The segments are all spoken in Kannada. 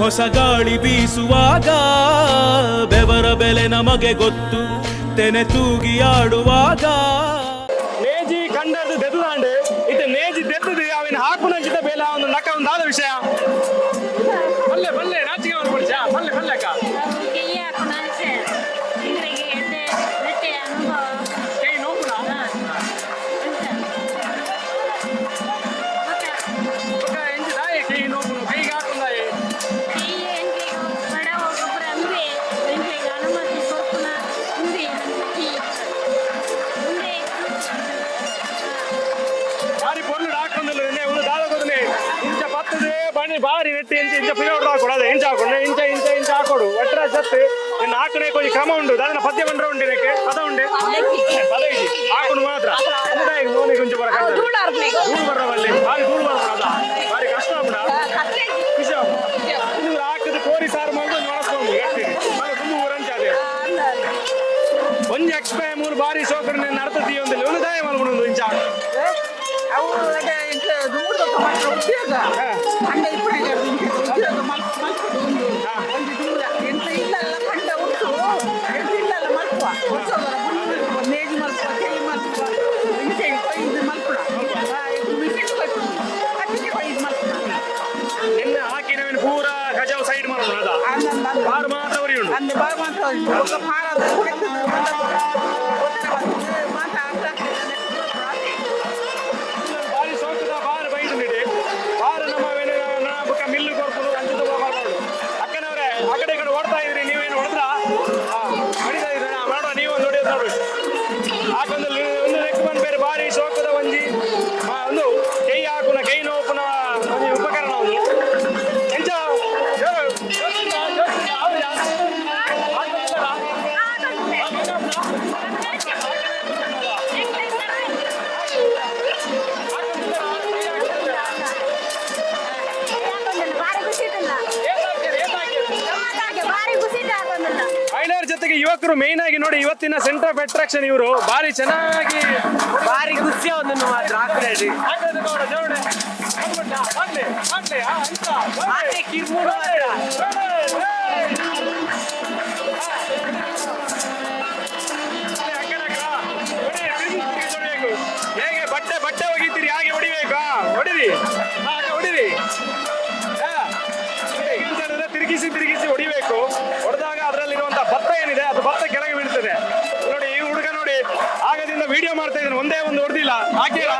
ಹೊಸ ಗಾಳಿ ಬೀಸುವಾಗ ಬೆವರ ಬೆಲೆ ನಮಗೆ ಗೊತ್ತು, ತೆನೆ ತೂಗಿ ಆಡುವಾಗ. ನೇಜಿ ಕಂಡದ್ದು ದೆದ್ದುದಾಂಡು ಇದು ನೇಜಿ ದೆದ್ದದು ಅವನ ಹಾಕುನಂಚಿದ ಬೇಲ ಒಂದು ನಕ ಒಂದಾದ ವಿಷಯ. ಹಾಕನೆ ಕೊಂಚ ಕ್ರಮ ಉಂಟು ಅದನ್ನ ಪದ್ಯ ಬಂದ್ರೆ ಉಂಟು ಇದಕ್ಕೆ ಪದ ಉಂಡೆ ಪದ ಇದೆ ಹಾಕೊಂಡು ಮಾತ್ರ ಅಂದ್ರೆ ಮೋನೆ ಕೊಂಚ ಬರ ಧೂಳು ಬರವಲ್ಲಿ ಬಾರಿ ಧೂಳು ಬರ್ತದ ಅದ ಬಾರಿ ಕಷ್ಟ ಆಗ್ಬಿಡ ಖುಷಿ ಇದು ಹಾಕಿದ ಕೋರಿ ಸಾರು ಮಾಡಿ ಮಾಡಿಸ್ಕೊಂಡು ಗಟ್ಟಿ ತುಂಬ ಊರಂಚ ಅದೇ ಒಂಜಿ ಎಕ್ಸ್ಪೈ ಮೂರು ಬಾರಿ ಸೋಕರನ್ನ ನಡ್ತದಿ ಒಂದು ಉಳಿದಾಯ ಮಾಡ್ಬಿಡು ಇಂಚ ಅವು ಇಂಥ ದುಂಬುಡು ಮಾತ್ರ ಉದ್ಯೋಗ ಮಾತ್ರ ಉರಿ ಉಂಟು ಅಂದ ಬಾರ್ ಮಾತ್ರ ಒಂದು ಮಾರದ ಕೆತ್ತದು ಯುವಕರು ಮೇನ್ ಆಗಿ ನೋಡಿ ಇವತ್ತಿನ ಸೆಂಟರ್ ಆಫ್ ಅಟ್ರಾಕ್ಷನ್ ಇವರು ಬಾರಿ ಚೆನ್ನಾಗಿ ಬಾರಿ ಖುಷಿ ಒಂದನ್ನು ಮಾತ್ರ. ಹಾಗೆ ಕಿರ್ಮೂರು. ಹೇಗೆ ಬಟ್ಟೆ ಬಟ್ಟೆ ಒಗಿತೀರಿ ಹಾಗೆ ಹೊಡಿಬೇಕಾ ಹೊಡಿರಿ ಹೊಡಿರಿ ತಿರುಗಿಸಿ ತಿರುಗಿಸಿ ಹೊಡಿಬೇಕು ಭತ್ತ ಏನಿದೆ? ಅದು ಭತ್ತ ಕೆಳಗೆ ಬೀಳ್ತದೆ. ನೋಡಿ, ಈ ಹುಡುಗ ನೋಡಿ ಆಗದಿಂದ ವಿಡಿಯೋ ಮಾಡ್ತಾ ಇದ್ದಾನೆ. ಒಂದೇ ಒಂದು ಹೊಡೆದಿಲ್ಲ. ಹಾಕಿಲ್ಲ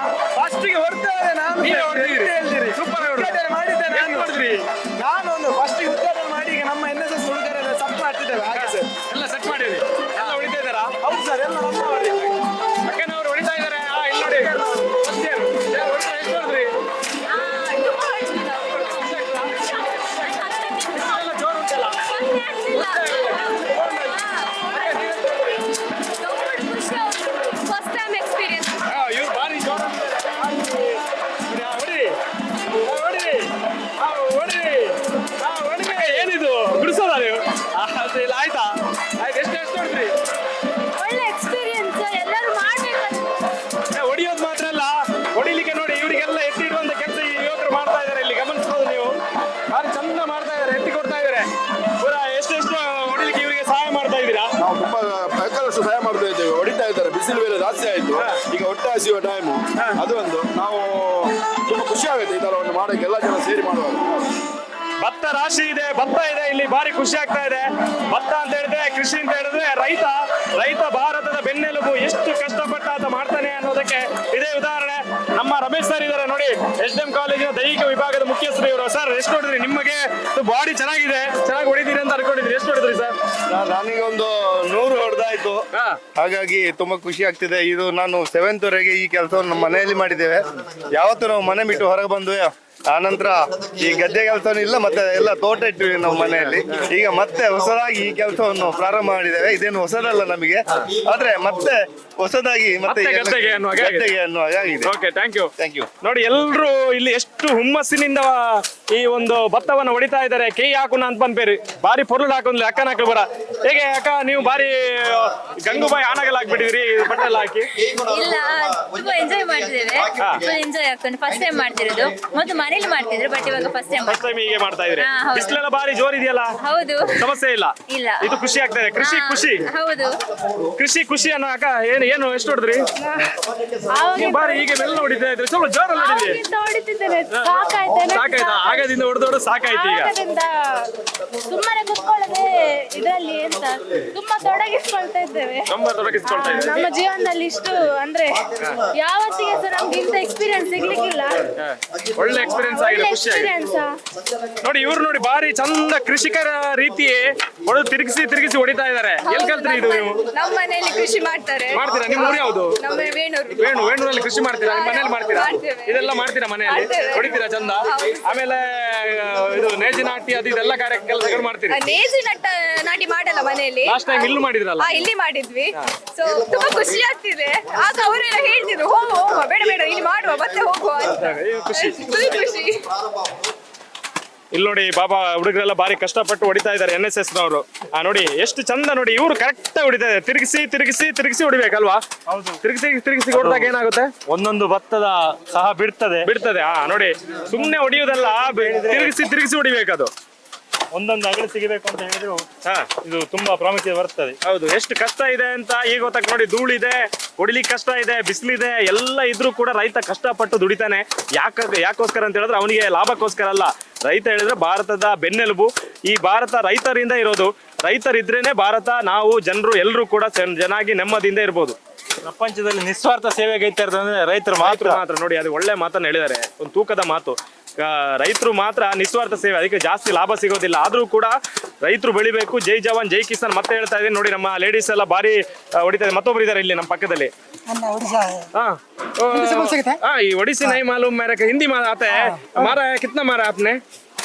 ಹಸಿಯುವ ಟೈಮು ಅದು ಒಂದು ನಾವು ತುಂಬಾ ಖುಷಿ ಆಗುತ್ತೆ ಈ ತರ ಒಂದು ಮಾಡಕ್ಕೆ. ಎಲ್ಲ ಜನ ಸೇರಿ ಮಾಡುವಾಗ. ಭತ್ತ ರಾಶಿ ಇದೆ ಭತ್ತ ಇದೆ ಇಲ್ಲಿ ಭಾರಿ ಖುಷಿ ಆಗ್ತಾ ಇದೆ. ಭತ್ತ ಅಂತ ಹೇಳಿದ್ರೆ ಕೃಷಿ ಅಂತ ಹೇಳಿದ್ರೆ ರೈತ ರೈತ ಭಾರತದ ಬೆನ್ನೆಲುಬು. ಎಷ್ಟು ಕಷ್ಟ ಆತ ಮಾಡ್ತಾನೆ ಅನ್ನೋದಕ್ಕೆ ಇದೇ ಉದಾಹರಣೆ. ನಮ್ಮ ರಮೇಶ್ ಸರ್ ಇದ್ದಾರೆ ನೋಡಿ ಎಸ್ ಎಂ ಕಾಲೇಜಿನ ದೈಹಿಕ ವಿಭಾಗದ ಮುಖ್ಯಸ್ಥರು ಇವರು. ಸರ್ ಎಷ್ಟು ಹೊಡಿದ್ರಿ ನಿಮಗೆ? ಬಾಡಿ ಚೆನ್ನಾಗಿದೆ. ಚೆನ್ನಾಗಿ ಹೊಡಿತೀರಿ ಅಂತ ಅನ್ಕೊಂಡಿದ್ರಿ. ಎಷ್ಟು ಹೊಡಿದ್ರಿ ಸರ್? ನನಗೆ ಒಂದು ನೂರು ಹೊಡೆದಾಯ್ತು. ಹಾಗಾಗಿ ತುಂಬಾ ಖುಷಿ ಆಗ್ತಿದೆ. ಇದು ನಾನು ಸೆವೆಂತ್ ವರೆಗೆ ಈ ಕೆಲಸವನ್ನು ನಮ್ಮ ಮನೆಯಲ್ಲಿ ಮಾಡಿದ್ದೇವೆ. ಯಾವತ್ತು ನಾವು ಮನೆ ಬಿಟ್ಟು ಹೊರಗೆ ಬಂದು ಆನಂತರ ಈ ಗದ್ದೆ ಕೆಲಸನೂ ಇಲ್ಲ ಮತ್ತೆ ಎಲ್ಲ ತೋಟ ಇಟ್ಟಿವಿ ನಮ್ಮ ಮನೆಯಲ್ಲಿ. ಈಗ ಮತ್ತೆ ಹೊಸದಾಗಿ ಈ ಕೆಲಸವನ್ನು ಪ್ರಾರಂಭ ಮಾಡಿದ್ದೇವೆ. ಇದೇನು ಹೊಸದಲ್ಲ ನಮಗೆ. ಆದ್ರೆ ಮತ್ತೆ ಹೊಸದಾಗಿ ಮತ್ತೆ ಮತ್ತೆ ಗದ್ದೆಗೆ ಅನ್ನುವ ಹಾಗೆ ಆಗಿದೆ. ಗದ್ದೆಗೆ ಅನ್ನುವ ಹಾಗೆ ಆಗಿದೆ. Okay thank you thank you ನೋಡಿ ಎಲ್ಲರೂ ಇಲ್ಲಿ ಎಷ್ಟು ಹುಮ್ಮಸ್ಸಿನಿಂದ ಈ ಒಂದು ಭತ್ತವನ್ನು ಹೊಡಿತಾ ಇದ್ದಾರೆ. ಕೈ ಹಾಕುನ ಅಂತ ಬಂದ್ಬೇರಿ ಬಾರಿ ಪೊರ್ಲು ಹಾಕೊಂಡ್ಲಿ. ಅಕ್ಕನ ಹಾಕಲು ಬರ. ಹೇಗೆ ಅಕ್ಕ ನೀವು ಬಾರಿ ಗಂಗುಬಾಯಿ ಆನಗಲ್ ಹಾಕ್ಬಿಟ್ಟಿದ್ರಿ ಬಟ್ಟೆಲ್ಲ ಹಾಕಿ. ಇಲ್ಲ ತುಂಬಾ ಎಂಜಾಯ್ ಮಾಡ್ತಿದ್ದೇವೆ. ಎಂಜಾಯ್ ಫಸ್ಟ್ ಟೈಮ್ ಮಾಡ್ತಿರೋದು. ಮತ್ತು ಮನೇಲಿ ಮಾಡ್ತಿದ್ರು ಬಟ್ ಇವಾಗ ಫಸ್ಟ್ ಟೈಮ್ ಫಸ್ಟ್ ಟೈಮ್ ಹೀಗೆ ಮಾಡ್ತಾ ಇದ್ರೆ. ಹಾ, ಹೌದು. ಬಿಸಿಲೆಲ್ಲ ಬಾರಿ ಜೋರ್ ಇದೆಯಲ್ಲ ಹೌದು. ಸಮಸ್ಯೆ ಇಲ್ಲ. ಇಲ್ಲ. ಇದು ಖುಷಿ ಆಗ್ತಾ ಇದೆ. ಕೃಷಿ ಹಾ, ಖುಷಿ. ಹೌದು. ಕೃಷಿ ಖುಷಿ ಅನ್ನೋ ಅಕ್ಕ ಏನು ಏನು ಎಷ್ಟು ಹೊಡೆದ್ರಿ? ನೀವು ಬಾರಿ ಹೀಗೆ ಮೆಲ್ಲ ಹೊಡಿತಾ ಇದ್ರಿ ಸ್ವಲ್ಪ ಜೋರಲ್ಲಿ ಹೊಡಿದ್ರಿ ಹೊಡಿತಿದ್ದೇನೆ ಸಾಕಾಯ್ತು? ಆಗದಿಂದ ಹೊಡೆದು ಹೊಡೆದು ಸಾಕಾಯ್ತು ಈಗ. ಆಗದಿಂದ ಸುಮ್ಮನೆ ಕುತ್ಕೊಳ್ಳದೆ ಇದರಲ್ಲಿ ಎಂತ ತುಂಬಾ ತೊಡಗಿಸ್ಕೊಳ್ತಾ ಇದ್ದೇವೆ. ತುಂಬಾ ತೊಡಗಿಸ್ಕೊಳ್ತಾ ಇದ್ದಾರೆ ನಮ್ಮ ಜೀವನದಲ್ಲಿ ಇಷ್ಟು ಅಂದ್ರೆ ಯಾವತ್ತಿಗೆ ಸಹ ನಮ್ಗೆ ಇಂಥ ಎಕ್ಸ್ಪೀರಿಯನ್ಸ್ ಸಿಗ್ಲಿಕ್ಕಿಲ್ಲ. ಒಳ್ಳೆ ಎಕ್ಸ್ಪೀರಿಯನ್ಸ್ ಆಗಿದೆ ಖುಷಿ ಆಗಿದೆ ನೋಡಿ ಇವ್ರು ನೋಡಿ ಬಾರಿ ಚಂದ ಕೃಷಿಕರ ರೀತಿ ಹೊಡೆದು ತಿರುಗಿಸಿ ತಿರುಗಿಸಿ ಹೊಡಿತಾ ಇದ್ದಾರೆ. ಎಲ್ಲಿ ಕಲ್ತ್ರಿ ಇದು ನೀವು? ನಮ್ಮ ಮನೆಯಲ್ಲಿ ಕೃಷಿ ಮಾಡ್ತಾರೆ. ಮಾಡ್ತೀರಾ? ನಿಮ್ಮ ಊರು ಯಾವುದು? ವೇಣು ವೇಣೂರಲ್ಲಿ ಕೃಷಿ ಮಾಡ್ತೀರಾ? ನಿಮ್ಮ ಮನೇಲಿ ಮಾಡ್ತೀರಾ. ಇದೆಲ್ಲ ಮಾಡ್ತೀರಾ ಮನೆಯಲ್ಲಿ. ಹೊಡಿತೀರಾ ಚಂದ? ಆಮೇಲೆ ಇದು ನೇಜಿ ನಾಟಿ ಅದು ಇದೆಲ್ಲ ಕಾರ್ಯ ಕೆಲಸಗಳು ಮಾಡ್ತೀರಿ? ನೇಜಿ ನಾಟಿ ಮಾಡಲ್ಲ ಮನೆಯಲ್ಲಿ ಲಾಸ್ಟ್ ಟೈಮ್ ಇಲ್ಲೂ ಮಾಡಿದ್ರಲ್ಲ? ಇಲ್ಲಿ ಮಾಡಿದ್ವಿ. ಸೊ ತುಂಬಾ ಖುಷಿ ಆಗ್ತಿದೆ. ಆಗ ಅವರೆಲ್ಲ ಹೇಳ್ತಿದ್ರು ಹೋಗುವ ಹೋಗುವ. ಬೇಡ ಬೇಡ ಇಲ್ಲಿ ಮಾಡುವ ಮತ್ತೆ ಹೋಗುವ ಖುಷಿ. ಖುಷಿ. ಇಲ್ಲಿ ನೋಡಿ ಬಾಬಾ ಹುಡುಗರೆಲ್ಲ ಬಾರಿ ಕಷ್ಟಪಟ್ಟು ಹೊಡಿತಾ ಇದ್ದಾರೆ ಎನ್ ಎಸ್ ಎಸ್ ನವರು. ಆ ನೋಡಿ ಎಷ್ಟು ಚಂದ ನೋಡಿ ಇವರು ಕರೆಕ್ಟ್ ಹೊಡಿತಾ ಇದ್ದಾರೆ. ತಿರುಗಿಸಿ ತಿರುಗಿಸಿ ತಿರುಗಿಸಿ ಹೊಡಿಬೇಕಲ್ವಾ? ಹೌದು. ತಿರುಗಿಸಿ ತಿರುಗಿಸಿ ಹೊಡೆದಾಗ ಏನಾಗುತ್ತೆ? ಒಂದೊಂದು ಭತ್ತದ ಸಹ ಬಿಡ್ತದೆ. ಬಿಡ್ತದೆ. ಆ ನೋಡಿ ಸುಮ್ನೆ ಹೊಡಿಯೋದಲ್ಲ ತಿರುಗಿಸಿ ತಿರುಗಿಸಿ ಹೊಡಿಬೇಕದು. ಒಂದೊಂದು ಅಗಲ ಸಿಗಬೇಕು ಅಂತ ಹೇಳಿದ್ರು. ಹಾ. ಇದು ತುಂಬಾ ಪ್ರಾಮುಖ್ಯತೆ ಬರ್ತದೆ. ಹೌದು ಎಷ್ಟು ಕಷ್ಟ ಇದೆ ಅಂತ ಈಗ ಗೊತ್ತಾಗ ನೋಡಿ ಧೂಳಿದೆ ಹೊಡಿಲಿಕ್ಕೆ ಕಷ್ಟ ಇದೆ ಬಿಸಿಲಿದೆ ಎಲ್ಲ ಇದ್ರೂ ಕೂಡ ರೈತ ಕಷ್ಟಪಟ್ಟು ದುಡಿತಾನೆ. ಯಾಕ ಯಾಕೋಸ್ಕರ ಅಂತ ಹೇಳಿದ್ರೆ ಅವನಿಗೆ ಲಾಭಕ್ಕೋಸ್ಕರ ಅಲ್ಲ. ರೈತ ಹೇಳಿದ್ರೆ ಭಾರತದ ಬೆನ್ನೆಲುಬು. ಈ ಭಾರತ ರೈತರಿಂದ ಇರೋದು. ರೈತರಿದ್ರೇನೆ ಭಾರತ ನಾವು ಜನರು ಎಲ್ಲರೂ ಕೂಡ ಚೆನ್ನ- ಚೆನ್ನಾಗಿ ನೆಮ್ಮದಿಯಿಂದ ಇರ್ಬೋದು. ಪ್ರಪಂಚದಲ್ಲಿ ನಿಸ್ವಾರ್ಥ ಸೇವೆಗೈತಾ ಇರೋದು ಅಂದ್ರೆ ರೈತರು ಮಾತ್ರ ಮಾತ್ರ ನೋಡಿ ಅದು ಒಳ್ಳೆ ಮಾತನ್ನ ಹೇಳಿದ್ದಾರೆ ಒಂದು ತೂಕದ ಮಾತು ರೈತರು ಮಾತ್ರ ನಿಸ್ವಾರ್ಥ ಸೇವೆ ಅದಕ್ಕೆ ಜಾಸ್ತಿ ಲಾಭ ಸಿಗೋದಿಲ್ಲ ಆದ್ರೂ ಕೂಡ ರೈತರು ಬೆಳಿಬೇಕು ಜೈ ಜವಾನ್ ಜೈ ಕಿಸಾನ್ ಮತ್ತೆ ಹೇಳ್ತಾ ಇದೀನಿ ನೋಡಿ ನಮ್ಮ ಲೇಡೀಸ್ ಎಲ್ಲ ಬಾರಿ ಆ, ಹೊಡಿತಾರೆ ಮತ್ತೊಬ್ರು ಇದ್ದಾರೆ ಇಲ್ಲಿ ನಮ್ಮ ಪಕ್ಕದಲ್ಲಿ अन्ना उड़ीसा है हाँ हिंदी से बोल सकते हैं? हाँ ये ओडिसी नहीं मालूम मेरे को हिंदी मार आता है मारा है कितना मारा आपने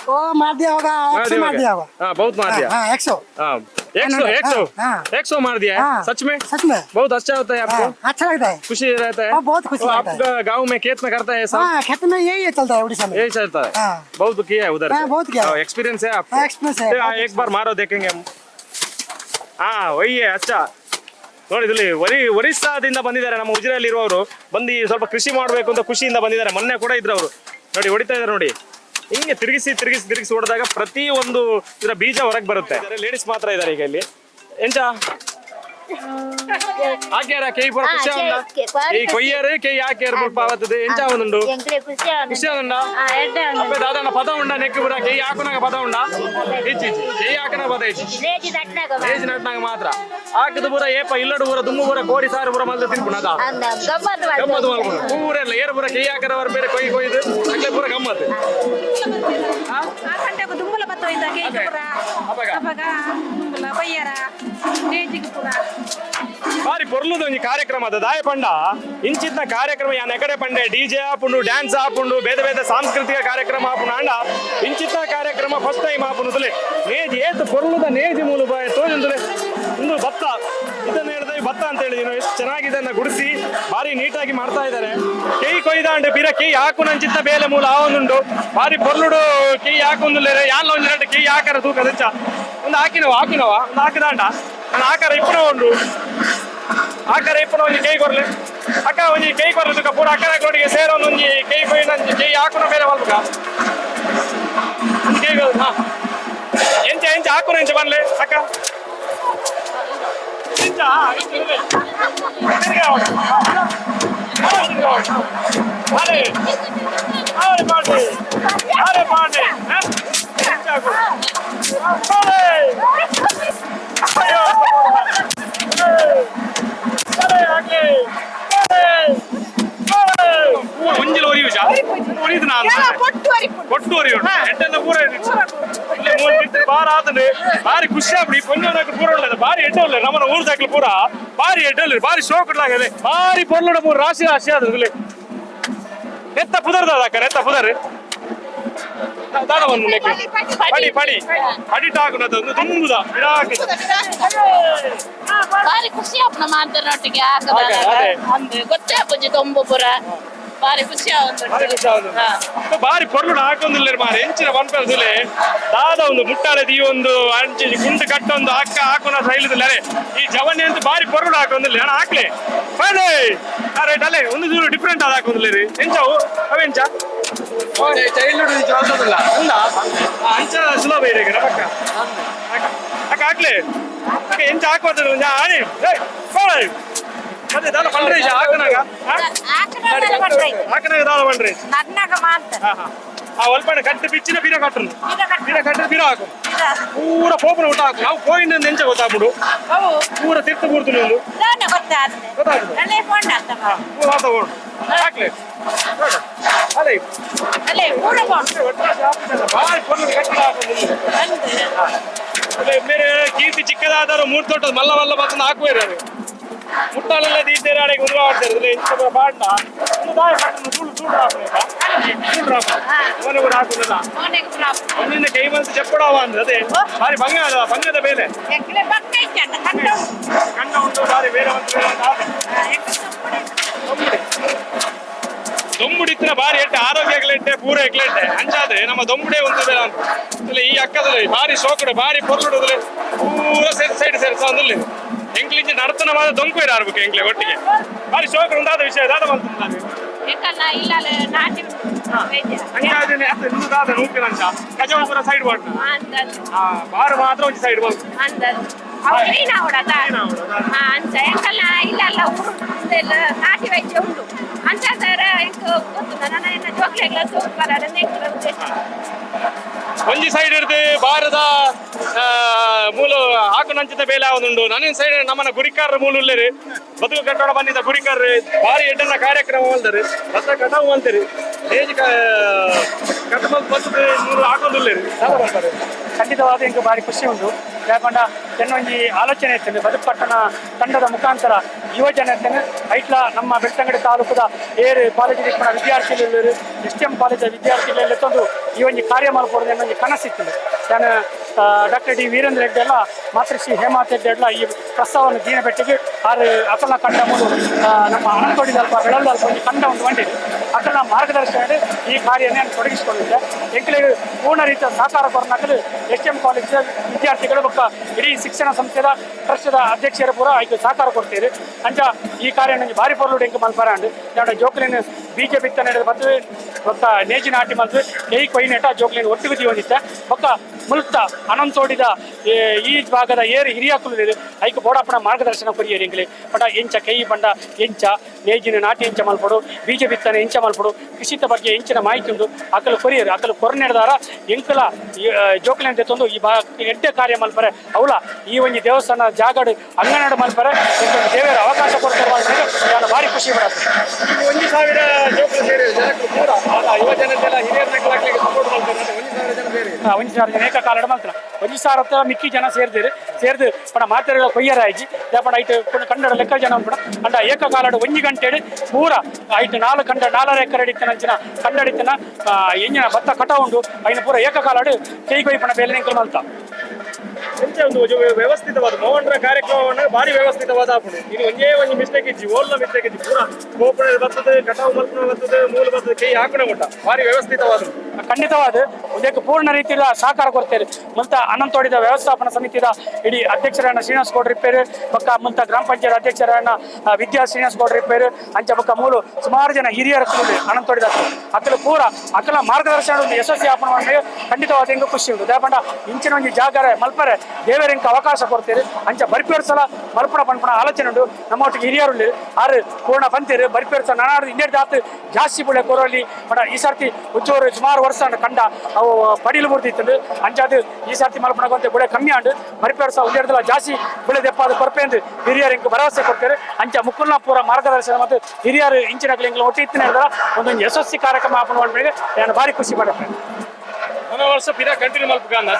वो मार दिया होगा एक सौ मार दिया होगा हाँ बहुत मार दिया हाँ एक सौ हाँ एक सौ एक सौ हाँ, एक सौ मार दिया है हाँ। सच में सच में बहुत अच्छा होता है आपको हाँ, अच्छा लगता है खुशी रहता है हाँ, बहुत खुशी वो रहता है। आपका गांव में खेत में करता है सब हाँ खेत में यही है चलता है उड़ीसा में यही चलता है हाँ। बहुत किया है उधर हाँ, बहुत किया है। एक्सपीरियंस है हाँ, आपको experience है, तो, हाँ, बहुत एक बार मारो देखेंगे हम हाँ वही है अच्छा ನೋಡಿ ಇಲ್ಲಿ ಒರಿ ಒರಿಸ್ಸಾದಿಂದ ಬಂದಿದ್ದಾರೆ ನಮ್ಮ ಉಜಿರಲ್ಲಿ ಇರುವವರು ಬಂದು ಸ್ವಲ್ಪ ಕೃಷಿ ಮಾಡಬೇಕು ಅಂತ ಖುಷಿಯಿಂದ ಬಂದಿದ್ದಾರೆ ಮೊನ್ನೆ ಕೂಡ ಇದ್ರು ಅವರು ನೋಡಿ ಹೊಡಿತಾ ಇದ್ದಾರೆ ನೋಡಿ ಹಿಂಗೆ ತಿರುಗಿಸಿ ತಿರುಗಿಸಿ ತಿರುಗಿಸಿ ಹೊಡೆದಾಗ ಪ್ರತಿ ಒಂದು ಇದರ ಬೀಜ ಹೊರಗೆ ಬರುತ್ತೆ. ಲೇಡೀಸ್ ಮಾತ್ರ ಇದ್ದಾರೆ ಈಗ ಇಲ್ಲಿ. ಎಂಚ? ಹಾಕ್ಯಾರ ಕೈ ಪೂರ ಖುಷಿ ಆಗುಂಡ ಈ ಕೊಯ್ಯಾರು ಕೈ ಹಾಕ್ಯಾರ ಮುಲ್ಪ ಆವತ್ತದು ಎಂಚ ಆಗುಂಡು ಖುಷಿ ಅಪ್ಪೆ ದಾದಣ್ಣ ಪದ ಉಂಡ? ನೆಕ್ ಪೂರ ಕೈ ಹಾಕುನಾಗ ಪದ ಉಂಡ? ಇಚ್ಚಿ ಇಚ್ಚಿ ಪದ ಇಚ್ಚಿ ಮಾತ್ರ. ಆಕದ ಪೂರ ಏಪ ಇಲ್ಲಡು ಪೂರ ದುಮ್ಮು ಪೂರ ಕೋಡಿ ಸಾರು ಪೂರ ಮಲ್ದ ತಿನ್ಪುಣದ ಗಮ್ಮತ್ ಮಾಡ್ಕೊಂಡು. ಪೂರೆಲ್ಲ ಏರು ಪೂರ ಕೈ ಬೇರೆ ಕೊಯ್ ಕೊಯ್ದು ಪೂರ ಗಮ್ಮತ್. ಆ? ದುಮ್ಮಲ ಬತ್ತ ಇದ್ದ ಕೈ ಪುರ ಅಪಗ ಅಪಗ ದುಂಬಲ ಬಯ್ಯರ ಕೇಜಿಗೆ ಪುರ ಬಾರಿ ಪೊರ್ಲುದು ಒಂಜಿ ಕಾರ್ಯಕ್ರಮ ಅದ. ದಾಯ ಪಂಡ. ಇಂಚಿತ್ನ ಕಾರ್ಯಕ್ರಮ ಯಾನ್ ಎಕಡೆ ಪಂಡೆ. ಡಿಜೆ ಆಪುಂಡು ಡ್ಯಾನ್ಸ್ ಆಪುಂಡು ಬೇದ ಬೇದ ಸಾಂಸ್ಕೃತಿಕ ಕಾರ್ಯಕ್ರಮ ಆಪುಂಡು ಆಂಡ ಇಂಚಿತ್ನ ಕಾರ್ಯಕ್ರಮ ಫಸ್ಟ್ ಟೈಮ್ ಆಪುನುದುಲೆ ನೇಜಿ ಏತು ಪೊರ್ಲುದ ನೇಜಿ ಮೂಲು ಬಾಯ ತೋಜುಂದುಲೆ ಒಂದು ಭತ್ತ. ಇದನ್ನ ಹೇಳಿದ್ರೆ ಭತ್ತ ಅಂತ ಹೇಳಿದೀನಿ ಎಷ್ಟು ಚೆನ್ನಾಗಿದೆ ಅನ್ನ ಗುಡಿಸಿ ಬಾರಿ ನೀಟಾಗಿ ಮಾಡ್ತಾ ಇದ್ದಾರೆ ಕೈ ಕೊಯ್ದಾಂಡೆ ಬಿರ ಕೈ ಹಾಕು ನಂಚಿತ್ತ ಬೇಲೆ ಮೂಲ ಆವೊಂದುಂಡು ಬಾರಿ ಪೊರ್ಲುಡು ಕೈ ಹಾಕೊಂದುಲ್ಲೇರೆ. ಯಾಲ್ಲ ಒಂದು ಕೈ ಹಾಕಾರ ತೂಕ ದೆಚ್ಚ ಒಂದು ಹಾಕಿನವ ಹಾಕಿನವ. ಒಂದು ಹಾಕಿದಾಂಡ. ನಾನು ಆಕಾರ ಇಪ್ಪನ ಉಂಡು ಆಕಾರ ಇಪ್ಪನ ಒಂಜಿ ಕೈ ಕೊರ್ಲೆ ಅಕ್ಕ ಒಂಜಿ ಕೈ ಕೊರ್ಲೆ ತುಕ ಪೂರ ಅಕ್ಕನ ಕೋಡಿಗೆ ಸೇರ ಒಂದೊಂಜಿ ಕೈ ಕೊಯ್ ನಂಜಿ ಕೈ ಹಾಕುನ ಬೇರೆ ಬಲ್ಪುಕ ಒಂಜಿ ಕೈ ಕೊಯ್ದು, ಹಾ ಎಂಚ ಎಂಚ ಹಾಕುನ ಎಂಚ ಬನ್ಲೆ ಅಕ್ಕ ಎಂಚ ತಿರ್ಗಿ ಅವಳು. ಅವಳು ತಿರ್ಗಿ ಅವಳು. ಅರೆ ಅರೆ ಪಾಂಡೆ ಅರೆ ಪಾಂಡೆ ಹ? ಎಂಚ ಹಾಕು ಅರೆ ಒರಿದು ನಾನು ಒಟ್ಟು ಒರಿಯುಡು ಎಡ್ಡೆಲ್ಲ ಪೂರ ಇಲ್ಲೇ ಮೂರು ಬಿಟ್ಟು ಬಾರ ಆತಂಡೆ ಬಾರಿ ಖುಷಿ ಆಗ್ಬಿಡಿ ಪೊಂಜೋನಕ್ಕೆ ಪೂರ ಒಳ್ಳೆದ ಬಾರಿ ಎಡ್ಡೆ ಒಳ್ಳೆ ನಮ್ಮನ ಊರ್ ದಾಖಲೆ ಪೂರ ಬಾರಿ ಎಡ್ಡೆ ಒಳ್ಳೆ ಬಾರಿ ಶೋ ಕೊಡ್ಲಾಗದೆ ಬಾರಿ ಪೊರ್ಲುಡ ಮೂರು ರಾಶಿ ರಾಶಿ ಆದ ಇಲ್ಲಿ ನೆತ್ತ ಪುದರ್ ದಾದ ನೆತ್ತ ಪುದರ್ ದಾದ ಒಂದು ನೆಕ್ಕೆ ಪಡಿ ಪಡಿ ಪಡಿ ಟಾಕು ಒಂದು ತುಂಬುದ ಬಿಡಾಕಿ ಬಾರಿ ಖುಷಿ ಆಪನ ಮಾತನೊಟ್ಟಿಗೆ ಹಾಗೆ, ಅದೇ. ಅಂದ್ರೆ ಗೊತ್ತೇ ಆಪುಜಿ ತೊಂಬು ಪುರ ಭಾರಿ ಖುಷಿ ಆಗುತ್ತೆ. ಭಾರಿ ಪೊರ್ಲು ಹಾಕೊಂದಿಲ್ಲ ಮಾರಿ. ಎಂಚಿನ ದಾದ ಒಂದು ಮುಟ್ಟಾಳದ ಈ ಒಂದು ಅಂಚಿ ಗುಂಡು ಕಟ್ಟೊಂದು ಹಾಕ ಹಾಕೋಣ ಅರೆ ಈ ಜವನಿ ಅಂತ ಭಾರಿ ಪೊರ್ಲು ಹಾಕೊಂದಿಲ್ಲ ಹಣ ಹಾಕ್ಲಿ. ಬನ್ನಿ ಆ ರೈಟ್ ಅಲ್ಲೇ ಒಂದು ದೂರ ಡಿಫ್ರೆಂಟ್ ಆದ ಹಾಕೊಂದಿಲ್ಲ ರೀ. ಎಂಚವು ಅವೆಂಚ ಚೈಲ್ಡ್ಹುಡ್ ಜವಾಬ್ದಾರಿಲ್ಲ. ಅಲ್ಲ ಅಂಚ ಸುಲಭ ಇದೆ ಈಗ ನಮ್ಮಕ್ಕ ಅಕ್ಕ ಹಾಕ್ಲೆ. ಎಂಚ ಹಾಕೋದ್ರೆ ಆಣಿ ಬನ್ನಿ ಮತ್ತೆ ದಾಲ ಬಂಡ್ರಿ ನಗ್ನಾಗ ಮಾತ್ರ ಹಾ ಹಾ. ಆ ಒಲ್ಪಣ ಕಟ್ಟು ಬಿಚ್ಚಿನ ಬೀರ ಕಟ್ಟರು ಬೀರ ಕಟ್ಟರು ಬೀರ ಹಾಕು. ಪೂರ ಪೋಪನ ಊಟ ಹಾಕು. ನಾವು ಕೋಯಿಂದ ನೆಂಚ ಗೊತ್ತಾಗ್ಬಿಡು. ಪೂರ ತಿರ್ತು ನೀನು. ಗೊತ್ತಾದ್ರೆ ಗೊತ್ತಾಗ್ತದೆ ಅಲ್ಲೇ ಹಾ ಪೂರ ಅಲ್ಲೇ. ಊಡಬಹುದು ಬಾರಿ ಹಾಕೊಂಡು ಕೀರ್ತಿ ಚಿಕ್ಕದಾದರೂ ಮೂರು ತೋಟದ ಮಲ್ಲ ಮಲ್ಲ ಬಂದು ಹಾಕುವೇರು ಅದು ಮುಟ್ಟಾಲೆಲ್ಲ ದೀಸೇರಿ ಆಡೆಗೆ ಉದುರ ಆಡ್ತಾರೆ ಇಂಥ ಬಾಡ್ನ ಒಂದು ದಾಯ ಕಟ್ಟನ್ನು ಸುಳ್ಳು ಸುಳ್ಳು ಹಾಕಬೇಕಾ ಸುಳ್ಳು ಹಾಕು ಮನೆ ಕೂಡ ಹಾಕುದಿಲ್ಲ ಒಂದಿನ ಕೈ ಬಂದು ಚಪ್ಪಡವ ಅಂದ್ರೆ ಅದೇ ಬಾರಿ ಭಂಗ ಭಂಗದ ಕಣ್ಣ ಉಂಟು ಬಾರಿ ಬೇರೆ ಒಂದು ಬೇರೆ ಒಂದು ಹಾಕು ದೊಂಬುಡಿತ್ತಿನ ಬಾರಿ ಎಟ್ಟೆ ಆರೋಗ್ಯಗಳೆಟ್ಟೆ ಪೂರ ಎಗ್ಲೆಟ್ಟೆ ಅಂಚಾದ್ರೆ ನಮ್ಮ ದೊಂಬುಡೆ ಒಂದು ಇಲ್ಲ ಈ ಅಕ್ಕದಲ್ಲಿ ಬಾರಿ ಸೋಕಡೆ ಬಾರಿ ಪೊರ್ಲುಡುದ್ರೆ ಪೂರ ಸೈಡ್ ಸೈಡ್ ಸೇರ್ಸ ಅಂದಲ್ಲಿ ಎಂಕ್ಲಿಂಚಿ ನರ್ತನವಾದ ದೊಂಕು ಇರಬೇಕು ಎಂಕ್ಲೆ ಒಟ್ಟಿಗೆ. ಬಾರಿ ಶೋಕ ಒಂದಾದ ವಿಷಯ ದಾದ ಬಂತು ಹಂಗಾದ್ರೆ ನೂಕಿನ ಸೈಡ್ ಆ ಬಾರು ಮಾತ್ರ ಒಂದು ಸೈಡ್ ಬರ್ತು ಅಂಚ ಎಂಕಲ್ಲ ಇಲ್ಲ ನಾಟಿ ವೈದ್ಯ ಉಂಟು. ಅಂಚ ಸರ್ ಉದ್ದೇಶ ಒಂಜಿ ಸೈಡ್ ಇರ್ದು ಬಾರದ ಮೂಲ ಹಾಕು ನಂಚಿದ ಬೇಲೆ ಆವೊಂದುಂಡು ನನ್ನ ಸೈಡ್ ನಮ್ಮನ ಗುರಿಕಾರರ ಮೂಲ ಉಳ್ಳೇರಿ. ಬದುಕು ಕಟ್ಟಡ ಬಂದಿದ್ದ ಗುರಿಕಾರರು ಬಾರಿ ಎಡ್ಡನ ಕಾರ್ಯಕ್ರಮ ಹೊಲ್ದರು. ಭತ್ತ ಕಟಾವು ಅಂತೀರಿ. ಏಜ್ ಕಟ್ಟಬೇಕು ಬಸ್ ಮೂರು ಸಾಲ ಬರ್ತಾರೆ ಖಂಡಿತವಾದ ಹಿಂಗೆ ಬಾರಿ ಖುಷಿ ಉಂಟು. ಯಾಕೊಂಡ ಕೆಲವೊಂದು ಆಲೋಚನೆ ಇರ್ತದೆ. ಬದುಪಟ್ಟಣ ತಂಡದ ಮುಖಾಂತರ ಯುವಜನ ಇರ್ತೇನೆ ಐಟ್ಲ ನಮ್ಮ ಬೆಳ್ತಂಗಡಿ ತಾಲೂಕದ ಏರು ಕಾಲೇಜು ಇಟ್ಕೊಂಡ ವಿದ್ಯಾರ್ಥಿಗಳು ಎಸ್ ಟಿ ಎಂ ಕಾಲೇಜ್ ಈ ಒಂದು ಕಾರ್ಯ ಮಾಡ್ಕೊಡೋದು ಅನ್ನೋ ಒಂದು ಕನಸಿತ್ತು ನಾನು ಡಾಕ್ಟರ್ ಡಿ ವೀರೇಂದ್ರ ರೆಡ್ಡಿ ಎಲ್ಲ ಮಾತೃಶ್ರೀ ಹೇಮಾತ್ ರೆಡ್ಡಿ ಎಲ್ಲ ಈ ಪ್ರಸ್ತಾವವನ್ನು ದೀನ ಬೆಟ್ಟಿಗೆ ಆರು ಅಕಲ ಕಂಡ ಮೂರು ನಮ್ಮ ಅನಂತೋಡಿದಲ್ಪ ಬೆಳಲ್ದಲ್ಪ ಒಂದು ಕಂಡ ಒಂದು ಮಂಡಿ ಅಕಲ ಮಾರ್ಗದರ್ಶನ ಈ ಕಾರ್ಯನೇ ತೊಡಗಿಸಿಕೊಂಡಿದ್ದೆ ಎಂಕಲಿಗೆ ಪೂರ್ಣ ರೀತಿಯ ಸಹಕಾರ ಕೊರನಾಗಲು ಎಚ್ ಎಂ ಕಾಲೇಜ್ ವಿದ್ಯಾರ್ಥಿಗಳು ಮತ್ತು ಇಡೀ ಶಿಕ್ಷಣ ಸಂಸ್ಥೆದ ಟ್ರಸ್ಟ್ದ ಅಧ್ಯಕ್ಷರು ಪೂರ ಈಗ ಸಹಕಾರ ಕೊಡ್ತೀರಿ ಅಂಚ ಈ ಕಾರ್ಯ ನನಗೆ ಭಾರಿ ಪೊರ್ಲು ಎಂಕ ಮಲ್ಪರಾಂಡು ಎರಡು ಜೋಕ್ಲಿನ ಬಿಜೆಪಿ ನಡೆದ ಮದುವೆ ಮತ್ತು ನೇಜಿನ ಆಟಿ ಮದುವೆ ಕೈ ಕೊಯ್ನೆಟ ಜೋಕ್ಲಿನ ಒಟ್ಟಿಗೆ ಹೊಂದಿತ್ತೆ ಬೊಕ್ಕ ಮುಲ್ತ ಅನಂತೋಡಿದ ತೋಡಿದ ಈ ಭಾಗದ ಏರು ಹಿರಿಯ ಕುಲಿದು ಐಕ ಬೋಡಪ್ಪನ ಮಾರ್ಗದರ್ಶನ ಕೊರಿಯರಿ ಎಂಗ್ಲಿ ಬಡ ಎಂಚ ಕೈ ಬಂಡ ಎಂಚ ನೇಜಿನ ನಾಟಿ ಎಂಚ ಮಲ್ಪಡು ಬೀಜ ಬಿತ್ತನೆ ಎಂಚ ಮಲ್ಪಡು ಕೃಷಿತ ಬಗ್ಗೆ ಎಂಚಿನ ಮಾಹಿತಿ ಉಂಟು. ಅಕಲು ಕೊರಿಯರು ಅಕಲು ಕೊರನೆಡ್ದಾರ ಎಂಕಲ ಜೋಕ್ಲಿನ ತಂದು ಈ ಬಾ ಎಡ್ಡೆ ಕಾರ್ಯ ಮಲ್ಪರೆ. ಅವಳ ಈ ಒಂದು ದೇವಸ್ಥಾನ ಜಾಗಡು ಅಂಗನಡು ಮಲ್ಪರೆ. ದೇವರ ಅವಕಾಶ ಕೊಡ್ತಾರೆ ನಾನು ಭಾರಿ ಖುಷಿ ಪಡತ್ತೆ. ಒಂದು ಸಾವಿರ ಜೋಕುಲು ಸೇರಿ ಜನಕ್ಕೆ ಪೂರ ಯುವ ಜನತೆಲ್ಲ ಹಿರಿಯರ ಒಂದು ಸಾವಿರ ಜನ ಸೇರಿ. ಆ, ಒಂಜಿ ಸಾವಿರ ಜನ ಏಕ ಕಾಲಡ ಒಂಜಿ ಸಾವಿರ ಹತ್ರ ಮಿಕ್ಕಿ ಜನ ಸೇರ್ದಿರು ಕೊಯ್ಯರ ಆಯ್ಜಿ. ದಾಪಣ ಐಟ್ ಪುಣ ಕನ್ನಡ ಲೆಕ್ಕ ಜನ ಕೂಡ ಅಂಡ ಏಕ ಕಾಲಡು ಒಂಜಿ ಗಂಟೆ ಪೂರ ಐಟ್ ನಾಲ್ಕು ಗಂಟೆ ನಾಲ್ಕರ ಎಕರೆ ಇತ್ತಿನಂಚಿನ ಕಂಡಡಿತನ ಎಂಜಿನ ಭತ್ತ ಕಟ ಉಂಡು ಐನ ಪೂರ ಏಕ ಕಾಲಡು ಕೈ ಕೊಯ್ ಪಣ ಬೇಲೆ ನಿಂಕಲ್ ಮಲ್ತ. ಎಂಚ ಒಂದು ವ್ಯವಸ್ಥಿತವಾದ ಮೋಹನ್ರ ಕಾರ್ಯಕ್ರಮವನ್ನು ಭಾರಿ ವ್ಯವಸ್ಥಿತವಾದ ಹಾಕೊಂಡು ಇದು ಒಂದೇ ಒಂದು ಮಿಸ್ಟೇಕ್ ಇಜ್ಜಿ ಓಲ್ನ ಮಿಸ್ಟೇಕ್ ಇಜ್ಜಿ ಪೂರ ಗೋಪುರ ಬರ್ತದೆ ಕಟಾವು ಮಲ್ಪನ ಬರ್ತದೆ, ಮೂಲ ಬರ್ತದೆ, ಕೈ ಹಾಕೋಣ ಕೊಟ್ಟ ಭಾರಿ ವ್ಯವಸ್ಥಿತವಾದ. ಖಂಡಿತವಾದ. ಇದಕ್ಕೆ ಪೂರ್ಣ ರೀತಿಯ ಸಹಕಾರ ಕೊಡ್ತೇವೆ. ಮುಂತ ಅನಂತೋಡಿದ ವ್ಯವಸ್ಥಾಪನಾ ಸಮಿತಿಯ ಇಡೀ ಅಧ್ಯಕ್ಷರನ್ನ ಶ್ರೀನಿವಾಸ ಗೌಡ್ರ ಇಪ್ಪೇರು, ಪಕ್ಕ ಮುಂತ ಗ್ರಾಮ ಪಂಚಾಯತ್ ಅಧ್ಯಕ್ಷರನ್ನ ವಿದ್ಯಾ ಶ್ರೀನಿವಾಸ ಗೌಡ್ರ ಇಪ್ಪೇರು, ಅಂಚ ಪಕ್ಕ ಮೂಲು ಸುಮಾರು ಜನ ಹಿರಿಯರ ಕೂಡಿ ಅನಂತೋಡಿದ ಅಕಲ ಪೂರ ಅಕಲ ಮಾರ್ಗದರ್ಶನ ಒಂದು ಯಶಸ್ವಿ ಆಪಣವನ್ನು ಖಂಡಿತವಾದ ಖುಷಿ ಉಂಟು. ದಯಪಂಡ ಇಂಚಿನ ಒಂದು ಜಾಗರೆ, ಮಲ್ಪರೆ ದೇವರ ಇಂಕ ಅವಕಾಶ ಕೊಡ್ತೀರಿ. ಅಂಚ ಬರ್ಪೇರ್ ಸಲ ಬರ್ಪಣ ಪಂಪಣ ಆಲೋಚನೆ ಉಂಟು. ನಮ್ಮ ಒಟ್ಟಿಗೆ ಹಿರಿಯರು ಉಳ್ಳಿ ಆರು ಪೂರ್ಣ ಬಂತೀರಿ. ಬರ್ಪೇರ್ ಸಲ ನಾನಾಡು ಇನ್ನೆರಡು ಜಾತಿ ಜಾಸ್ತಿ ಬುಳೆ ಕೊರೋಲಿ. ಬಡ ಈ ಸರ್ತಿ ಉಚ್ಚೂರು ಸುಮಾರು ವರ್ಷ ಕಂಡ ಅವು ಪಡಿಲು ಮುರಿದಿತ್ತು ಅಂಚಾದು ಈ ಸರ್ತಿ ಮಲ್ಪಣಗೊಂತೆ ಬುಳೆ ಕಮ್ಮಿ ಆಂಡು ಬರ್ಪೇರ್ ಸಲ ಒಂದೆರಡು ಜಾಸ್ತಿ ಬುಳೆ ದೆಪ್ಪಾದ ಕೊರಪೆ ಎಂದು ಹಿರಿಯರು ಹಿಂಗೆ ಭರವಸೆ ಕೊಡ್ತೀರಿ. ಅಂಚ ಮುಕುಲ್ನಾಪುರ ಪೂರ ಮಾರ್ಗದರ್ಶನ ಮತ್ತು ಹಿರಿಯರು ಇಂಚಿನ ಒಟ್ಟು ಇತ್ತಿನ ಒಂದೊಂದು ಯಶಸ್ವಿ ಕಾರ್ಯಕ್ರಮ ಆಪಣ ಮಾಡ್ಬೇಕು ನಾನು ಭಾರಿ ಖುಷಿ ಪಡುತ್ತೆ ಮೊನ್ನೆ ವರ್ಷ ಪಿರ ಕಂಟಿನ್ಯೂ ಮಲ್ಪಕ ಅಂದ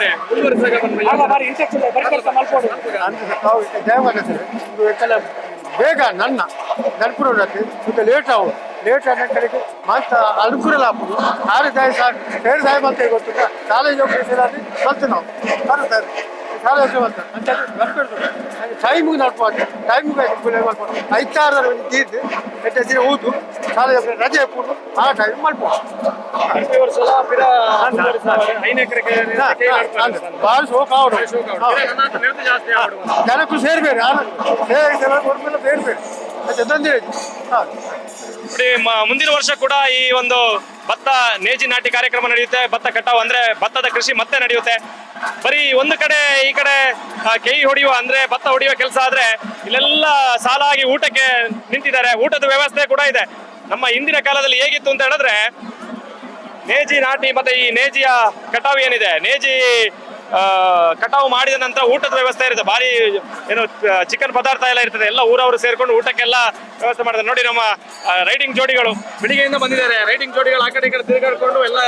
ಒಂದು ಎಕ್ಕಲ ಬೇಗ ನನ್ನ ನಡ್ಪುರೋಡಕ್ಕೆ ಮತ್ತೆ ಲೇಟ್ ಆಗು ಲೇಟ್ ಆಗಿ ಕಡೆಗೆ ಮತ್ತೆ ಅನುಕೂಲ ಆಗ್ಬೋದು ಆರು ದಾಯಿ ಸಾಕು. ಎರಡು ದಾಯಿ ಮತ್ತೆ ಗೊತ್ತು ಕಾಲೇಜ್ ಹೋಗಿ ಬಂತು ನಾವು. ಬರು ಶಾಲೆ ಹೋಗಿ ಬಂತು ಅಂತ ಬರ್ಕೊಡ್ತು ಟೈಮಿಗೆ ನಡ್ಬೋದು ಟೈಮಿಗೆ ಐದಾರು ಒಂದು ತೀರ್ದು ಎಟ್ಟ ದಿನ ಊದು ಶಾಲೆ ರಜೆ ಹಾಕ್ಬಿಟ್ಟು ಆ ಟೈಮ್ ಮಾಡ್ಬೋದು. ಐದು ಭಾಳ ಶೋಕ ಅವರು ಜನಕ್ಕೂ ಸೇರ್ಬೇರೆ ಸೇರಿ ಸೇರಿ ಬೇರೆ ಬೇರೆ ಮತ್ತೆ ನೋಡಿ ಮುಂದಿನ ವರ್ಷ ಕೂಡ ಈ ಒಂದು ಭತ್ತ ನೇಜಿ ನಾಟಿ ಕಾರ್ಯಕ್ರಮ ನಡೆಯುತ್ತೆ. ಭತ್ತ ಕಟಾವು ಅಂದ್ರೆ ಭತ್ತದ ಕೃಷಿ ಮತ್ತೆ ನಡೆಯುತ್ತೆ. ಬರೀ ಒಂದು ಕಡೆ, ಈ ಕಡೆ ಕೈ ಹೊಡೆಯುವ ಅಂದ್ರೆ ಭತ್ತ ಹೊಡೆಯುವ ಕೆಲಸ ಆದ್ರೆ ಇಲ್ಲೆಲ್ಲ ಸಾಲಾಗಿ ಊಟಕ್ಕೆ ನಿಂತಿದ್ದಾರೆ. ಊಟದ ವ್ಯವಸ್ಥೆ ಕೂಡ ಇದೆ. ನಮ್ಮ ಹಿಂದಿನ ಕಾಲದಲ್ಲಿ ಹೇಗಿತ್ತು ಅಂತ ಹೇಳಿದ್ರೆ, ನೇಜಿ ನಾಟಿ ಮತ್ತೆ ಈ ನೇಜಿಯ ಕಟಾವು ಏನಿದೆ? ನೇಜಿ ಕಟಾವು ಮಾಡಿದ ನಂತರ ಊಟದ ವ್ಯವಸ್ಥೆ ಇರುತ್ತೆ. ಭಾರಿ, ಏನು ಚಿಕನ್ ಪದಾರ್ಥ ಎಲ್ಲ ಇರ್ತದೆ. ಎಲ್ಲ ಊರವರು ಸೇರ್ಕೊಂಡು ಊಟಕ್ಕೆಲ್ಲ ವ್ಯವಸ್ಥೆ ಮಾಡ್ತಾರೆ. ನೋಡಿ ನಮ್ಮ ರೈಡಿಂಗ್ ಜೋಡಿಗಳು ಬೆಳಿಗ್ಗೆಯಿಂದ ಬಂದಿದ್ದಾರೆ. ರೈಡಿಂಗ್ ಜೋಡಿಗಳು ಆ ಕಡೆ ಈ ಕಡೆ ತಿರುಗಾಡ್ಕೊಂಡು ಎಲ್ಲ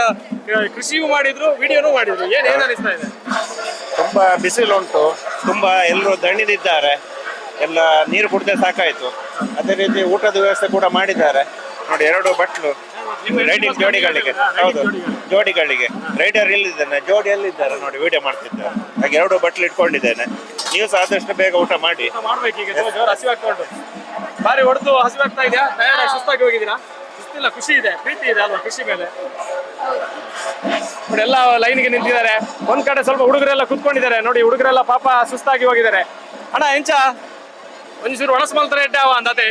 ಕೃಷಿಯೂ ಮಾಡಿದ್ರು, ವಿಡಿಯೋನು ಮಾಡಿದ್ರು. ಏನ್ ಏನ್ ಅನಿಸ್ತಾ ಇದೆ? ತುಂಬಾ ಬಿಸಿಲು ಉಂಟು ತುಂಬಾ ಎಲ್ಲರೂ ದಣಿದಿದ್ದಾರೆ. ಎಲ್ಲ ನೀರು ಕುಡ್ದೆ ಸಾಕಾಯ್ತು. ಅದೇ ರೀತಿ ಊಟದ ವ್ಯವಸ್ಥೆ ಕೂಡ ಮಾಡಿದ್ದಾರೆ. ನೋಡಿ, ಎರಡು ಬಟ್ಲು. ರೈಡಿಂಗ್ ಜೋಡಿಗಳಿಗೆ. ಹೌದು. ಜೋಡಿಗಳಿಗೆ. ರೈಡರ್ ಎಲ್ಲಿದ್ದಾನೆ ಜೋಡಿ ಎಲ್ಲಿದ್ದಾರೆ ನೋಡಿ ವಿಡಿಯೋ ಮಾಡ್ತಿದ್ದಾರೆ. ಹಾಗೆ ಎರಡು ಬಟ್ಲು ಇಟ್ಕೊಂಡಿದ್ದೇನೆ. ನೀವು ಸಹ ಆದಷ್ಟು ಬೇಗ ಊಟ ಮಾಡಿ. ಮಾಡ್ಬೇಕು ಈಗ. ಜೋರ್ ಹಸಿವಾಗ್ತಾ ಉಂಟು ಬಾರಿ ಹೊಡೆದು ಹಸಿವಾಗ್ತಾ ಇದೆಯಾ? ಸುಸ್ತಾಗಿ ಹೋಗಿದ್ದೀರಾ? ಸುಸ್ತಿಲ್ಲ ಖುಷಿ ಇದೆ. ಪ್ರೀತಿ ಇದೆ ಅಲ್ವಾ ಖುಷಿ ಮೇಲೆ? ನೋಡಿ ಎಲ್ಲ ಲೈನ್ಗೆ ನಿಂತಿದ್ದಾರೆ. ಒಂದ್ ಕಡೆ ಸ್ವಲ್ಪ ಹುಡುಗರೆಲ್ಲ ಕುತ್ಕೊಂಡಿದ್ದಾರೆ. ನೋಡಿ ಹುಡುಗರೆಲ್ಲ ಪಾಪ ಸುಸ್ತಾಗಿ ಹೋಗಿದ್ದಾರೆ. ಅಣ್ಣ ಎಂಚ? ಒಂಚೂರು ಒಣಸ್ ಮಲ್ತಾರೆ ಎಡ್ಡೆ ಅವ ಅಂದತೆ.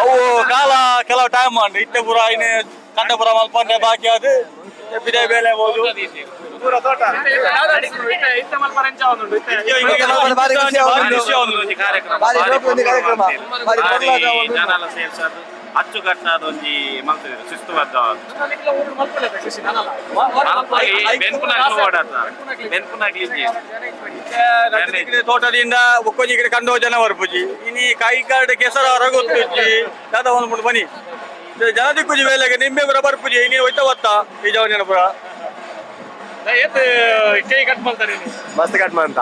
ಅವು ಕಾಲ ಕೆಲವು ಟೈಮ್ ಉಂಟು ಇತ್ತೆ ಪುರ ಇನ್ನು ಕಂಡ ಪುರ ಮಲ್ಪಂಡೆ ಬಾಕಿ ಅದು. ಬಿಡೆ ಬೇಲೆ ಹೋದು. ಕಾರ್ಯಕ್ರಮ ಅಚ್ಚುಕಟ್ಟಾದ ಒಂಜಿ ಮಲ್ತಿದ್ರು ಶಿಸ್ತುಬದ್ಧ ಬೆನ್ಪುನಾಗ್ಲು ಬೆನ್ಪುನಾಗ್ಲಿ ತೋಟದಿಂದ ಒಕ್ಕೊಂಜಿ ಕಡೆ ಕಂಡು ಜನ ಬರ್ಪುಜಿ ಇನಿ ಕೈ ಕಾರ್ಡ್ ಕೆಸರ ಹೊರಗೊತ್ತುಜಿ ದಾದ ಒಂದು ಬನಿ ಬನ್ನಿ. ಜನ ದಿಕ್ಕುಜಿ ವೇಲೆಗೆ ನಿಂಬೆ ಪುರ ಬರ್ಪುಜಿ. ಇನಿ ಹೋಯ್ತಾ ಗೊತ್ತಾ ಈ ಜವನಿನ ಪುರ. ಮಸ್ತ್ ಕಟ್ ಅಂತ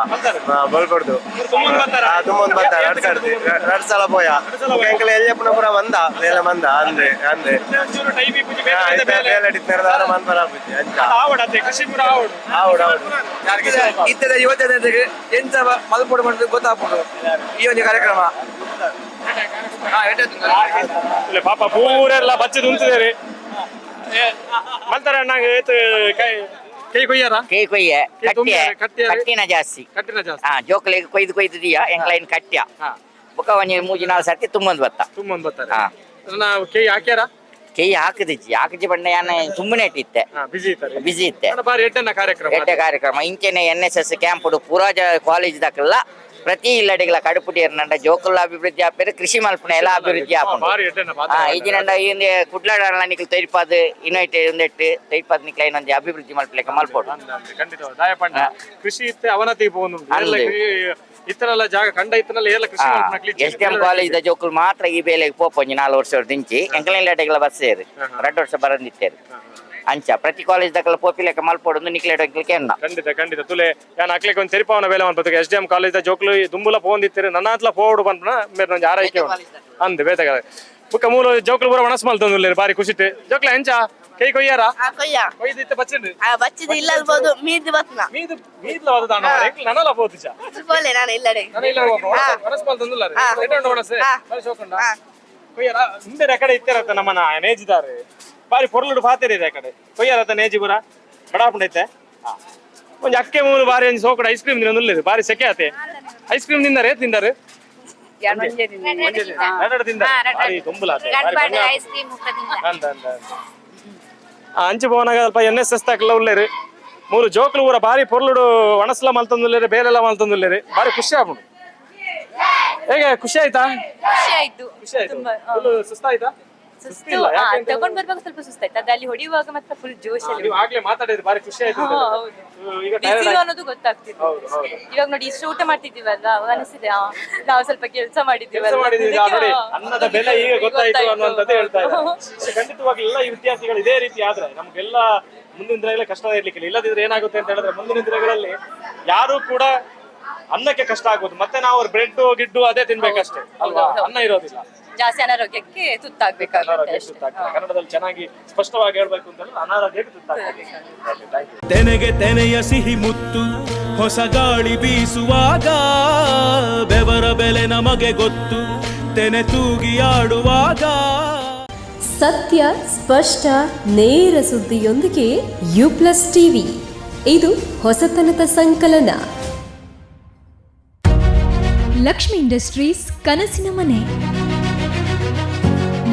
ಬಲ್ಕೊಡ್ದು ತುಂಬ ಬರ್ತಾರ? ತುಂಬ ಬರ್ತಾರೆ ಎರಡು ಎರಡು ಸಲ ಪೋಯ. ಎಂಕಲ್ ಎಲ್ಲಿಯಪ್ಪನ ಪುರ ಬಂದ ಬೇಲೆ ಬಂದ ಅಂದ್ರೆ. ಅಂದ್ರೆ ಇತ್ತರ ಯುವಜನತೆಗೆ ಎಂತ ಮಲ್ಪೋಡು ಮಾಡಿದ್ರೆ ಗೊತ್ತಾಗ್ಬೋದು? ಈ ಒಂದು ಕಾರ್ಯಕ್ರಮ. ಇಲ್ಲ ಪಾಪ ಪೂರೆಲ್ಲ ಬಚ್ಚಿ ಮಲ್ತಾರೆ ಅಣ್ಣ ಏತ್ ಕೈ ಕೈ ಕೊಯ್ಯಾರ? ಕೈ ಕೊಯ್ಯ ಕೈ ಕಟ್ಟ್ಯ ತುಂಬಿದ್ದಾರೆ, ಕಟ್ಟ್ಯಾರೆ. ಕಟ್ಟಿನ ಜಾಸ್ತಿ. ಕಟ್ಟಿನ ಜಾಸ್ತಿ. ಹಾ ಜೋಕ್ಲಿಗೆ ಕೊಯ್ದು ಕೊಯ್ದು ದಿಯ ಎಂಕ್ಲೈನ್ ಕಟ್ಟ್ಯ ಹಾ. ಬುಕ್ಕ ಒಂಜಿ ಮೂಜಿ ನಾಲ್ಕು ಸರ್ತಿ ತುಂಬೊಂದು ಬತ್ತ. ತುಂಬೊಂದು ಬರ್ತಾರೆ ಹಾ. ನಾವು ಕೈ ಹಾಕ್ಯಾರ? ಕೈ ಹಾಕದಿಜ್ಜಿ ಹಾಕಜಿ ಬಣ್ಣ ಯಾನ ತುಂಬನೇ ಇಟ್ಟಿತ್ತೆ. ಹಾ ಬಿಸಿ ಇತ್ತೆ. ಅಣ್ಣ, ಬಾರಿ ಕಾರ್ಯಕ್ರಮ. ಎಡ್ಡೆ ಕಾರ್ಯಕ್ರಮ. ಇಂಚೆನೆ ಎನ್ ಎಸ್ ಎಸ್ ಕ್ಯಾಂಪ್ ಪೂರಾಜ ಕಾಲೇಜ್ ದಕ್ಕಲ್ಲ ಪ್ರತಿ ಇಲ್ಲಡಿಗಳ ಕಡುಪುಡಿ ನಂಡ ಜೋಕುಲ್ಲ ಅಭಿವೃದ್ಧಿ ಆಪೇರು ಕೃಷಿ ಮಲ್ಪನ ಎಲ್ಲ ಅಭಿವೃದ್ಧಿ ಆಪುಂಡು ಬಾರಿ ಎಡ್ಡೆನ್ನ ಹಾ ಈಜಿನಂಡ ಇಂದೆ ಕುಡ್ಲಾಡ ನಿಕ್ಲು ತೈಪಾದ್ ಇನೈಟ್ ಒಂದೆಟ್ಟು ತೈಪಾದ್ ನಿಕ್ಲ ಇನ್ನೊಂದು ಅಭಿವೃದ್ಧಿ ಮಲ್ಪಲೆಕ್ಕ ಮಲ್ಪೋಡು. ಖಂಡಿತ ದಾಯಪಂಡ. ಹಾ. ಕೃಷಿ ಇತ್ತೆ ಅವನತಿ ಪೋನು ಅಂದೆ. ಇತ್ತರಲ್ಲ ಜಾಗ ಕಂಡ ಇತ್ತರಲ್ಲ ಎಲ್ಲ ಕೃಷಿ ಮಾಡ್ನಕ್ಲಿ ಎಸ್ ಡಿ ಎಂ ಕಾಲೇಜ್ ದ ಜೋಕುಲು ಮಾತ್ರ ಈ ಬೇಲೆಗೆ ಪೋಪೊಂಜಿ ನಾಲ್ಕು ವರ್ಷ ದಿಂಚಿ ಎಂಕಲಿನ ಲೇಟೆಗಳ ಬಸ್ ಸೇರಿ. ಎರಡು ವರ್ಷ ಬರಂದಿತ್ತೇರು. ಅಂಚ. ಪ್ರತಿ ಕಾಲೇಜ್ ದಕ್ಕಲ ಪೋಪಿಲೆಕ್ಕ ಮಲ್ಪೋಡು ನಿಕ್ಲೇಟ್ ಹೋಗ್ಲಿಕ್ಕೆ ಎನ್ನ ಖಂಡಿತ ಖಂಡಿತ. ತುಲೆ ಯಾನ್ ಹಾಕ್ಲಿಕ್ಕೆ ಒಂದು ತೆರಿಪಾವನ ಬೇಲೆ ಅನ್ಪತ್ತು ಎಸ್ ಡಿ ಎಂ ಕಾಲೇಜ್ ಜೋಕ್ಲು ದುಂಬುಲ ಪೋಂದಿತ್ತೀರಿ. ನನ್ನ ಹತ್ಲ ಪೋಡು ಬಂದ್ನ ಮೇರೆ ನಂಜಿ ಆರೈಕೆ. ಅಂದ್ ಬೇತಗ ಬುಕ್ಕ ಮೂಲ ಜೋಕ್ಲು ಪೂರ ಒಣಸ್ ಮಲ್ತಂದು ಬಾರಿ ಖುಷಿ ಜೋಕ್ಲ ಎಂಚ ಕೈ ಕೊಯ್ಯಾರ? ಕೊಯ್ಯ. ಕೊಯ್ದಿತ್ತ ಬಚ್ಚಿಂಡು ಬಚ್ಚಿದ ಇಲ್ಲಲ್ಬೋದು ಮೀದ್ ಬತ್ನ. ಮೀದು ಮೀದ್ಲ ವದದಾನ ನನ್ನಲ್ಲ ಪೋತಿಚ ಬೋಲೆ ನಾನು ಇಲ್ಲಡೆ. ನಾನು ಇಲ್ಲ ಒಣಸ್ ಮಲ್ತಂದುಲ್ಲ ಹಾ. ಎಡ್ಡು ಒಣಸೆ? ಹಾ. ಬಾರಿ ಶೋಕಂಡ ಕೊಯ್ಯಾರ? ಹಿಂದೆ ಕಡೆ ಇತ್ತಿರತ್ತ ನಮ್ಮನ ನೇಜಿದಾರೆ ಬಾರಿ ಪೊರ್ಲುಡು ಫಾತೇರಿ ಇದೆ ಆ ಕಡೆ. ಕೊಯ್ಯಾರ ನೇಜಿಪುರ ಬಡಾಪುಂಡೈತೆ ಒಂಜಿ ಅಕ್ಕೆ ಮೂರು ಬಾರಿ ಒಂಜಿ ಸೋಕಡ ಐಸ್ ಕ್ರೀಮ್ ತಿನ್ನೋದು ಬಾರಿ ಸೆಕೆ ಆತೆ. ಐಸ್ ಕ್ರೀಮ್ ತಿಂದಾರೆ ಏತ್ ತಿಂದಾರೆ? ಬಾರಿ ಅಂದ ಅಂದ ಅಂಚು ಭವನ ಅಲ್ಪ ಎನ್ ಎಸ್ ಎಸ್ ತಾಕಲ್ಲ ಉಳ್ಳೇರಿ. ಮೂರು ಜೋಕ್ಲು ಊರ ಬಾರಿ ಪೊರ್ಲುಡು ಒಣಸ್ಲ ಬೇರೆ ಬೇಲೆಲ್ಲ ಮಲ್ತಂದುಲ್ಲೇರಿ ಬಾರಿ ಖುಷಿ ಆಗ್ಬಿಡು. ಹೇಗೆ ಖುಷಿ ಆಯ್ತಾ? ಖುಷಿ ಆಯ್ತು. ಖುಷಿ ಆಯ್ತು. ಸುಸ್ತಾಯ್ತಾ ಸುಸ್ತು ಸುಸ್ತಿಲ್ಲ, ಹಾ, ತಗೊಂಡ್ ಬರ್ಬೇಕು ಸ್ವಲ್ಪ ಸುಸ್ತಾಯ್ತು. ಅದು ಅಲ್ಲಿ ಹೊಡಿಯುವಾಗ ಮತ್ತೆ ಫುಲ್ ಜೋಶ್ ನೀವು ಆಗ್ಲೇ ಮಾತಾಡಿದ್ರೆ ಬಾರಿ ಖುಷಿ ಆಯ್ತು ಅಂತ. ಹಾ. ಈಗ ಬಿಸಿಲು. ಅನ್ನೋದು ಗೊತ್ತಾಗ್ತಿತ್ತು ಹೌದು ಹೌದು. ಇವಾಗ ನೋಡಿ ಇಷ್ಟು ಊಟ ಮಾಡ್ತಿದ್ದೀವಲ್ಲ ಅವಾಗ ಅನಿಸಿದೆ ಆ, ನಾವು ಸ್ವಲ್ಪ ಕೆಲಸ ಕೆಲಸ ಮಾಡಿದೀವಿ ಅದಕ್ಕೆ, ನೋಡಿ ಅನ್ನದ ಬೆಲೆ ಈಗ ಗೊತ್ತಾಯ್ತು. ಅನ್ನುವಂಥದ್ದು ಹೇಳ್ತಾ ಇದ್ದಾರೆ. ಖಂಡಿತವಾಗಿ ಎಲ್ಲ ವಿದ್ಯಾರ್ಥಿಗಳು ಇದೇ ರೀತಿ ಆದ್ರೆ ನಮ್ಗೆಲ್ಲ ಮುಂದಿನ ದಿನಗಳಲ್ಲಿ ಕಷ್ಟ ಇರ್ಲಿಕ್ಕಿಲ್ಲ. ಇಲ್ಲದಿದ್ರೆ ಏನಾಗುತ್ತೆ ಅಂತ ಹೇಳಿದ್ರೆ ಮುಂದಿನ ದಿನಗಳಲ್ಲಿ ಯಾರು ಕೂಡ ಅನ್ನಕ್ಕೆ ಕಷ್ಟ ಆಗುದು ಮತ್ತೆ ನಾವು ಬ್ರೆಡ್ ಗಿಡ್ಡು ಅದೇ ತಿನ್ಬೇಕಷ್ಟೇ. ಅಲ್ವಾ? ಅನ್ನ ಇರೋದಿಲ್ಲ. ಜಾಸ್ತಿ ಅನಾರೋಗ್ಯಕ್ಕೆ ತುತ್ತಾಗ್ಬೇಕಾಗುತ್ತೆ ಅನಾರೋಗ್ಯಕ್ಕೆ ಅಷ್ಟೇ. ತುತ್ತಾಗ್ತದೆ. ಕನ್ನಡದಲ್ಲಿ ಚೆನ್ನಾಗಿ ಸ್ಪಷ್ಟವಾಗಿ ಹೇಳ್ಬೇಕು ಅಂತಂದ್ರೆ ಅನಾರೋಗ್ಯಕ್ಕೆ ತುತ್ತಾಗ್ತದೆ ತೆನೆಗೆ ತೆನೆಯ ಸಿಹಿ ಮುತ್ತು ಹೊಸ ಗಾಳಿ ಬೀಸುವಾಗ ಬೆವರ ಬೆಲೆ ನಮಗೆ ಗೊತ್ತು ತೆನೆ ತೂಗಿ ಆಡುವಾಗ. ಸತ್ಯ ಸ್ಪಷ್ಟ ನೇರ ಸುದ್ದಿಯೊಂದಿಗೆ ಯು ಪ್ಲಸ್ ಟಿವಿ. ಇದು ಹೊಸತನದ ಸಂಕಲನ. ಲಕ್ಷ್ಮಿ ಇಂಡಸ್ಟ್ರೀಸ್ ಕನಸಿನ ಮನೆ.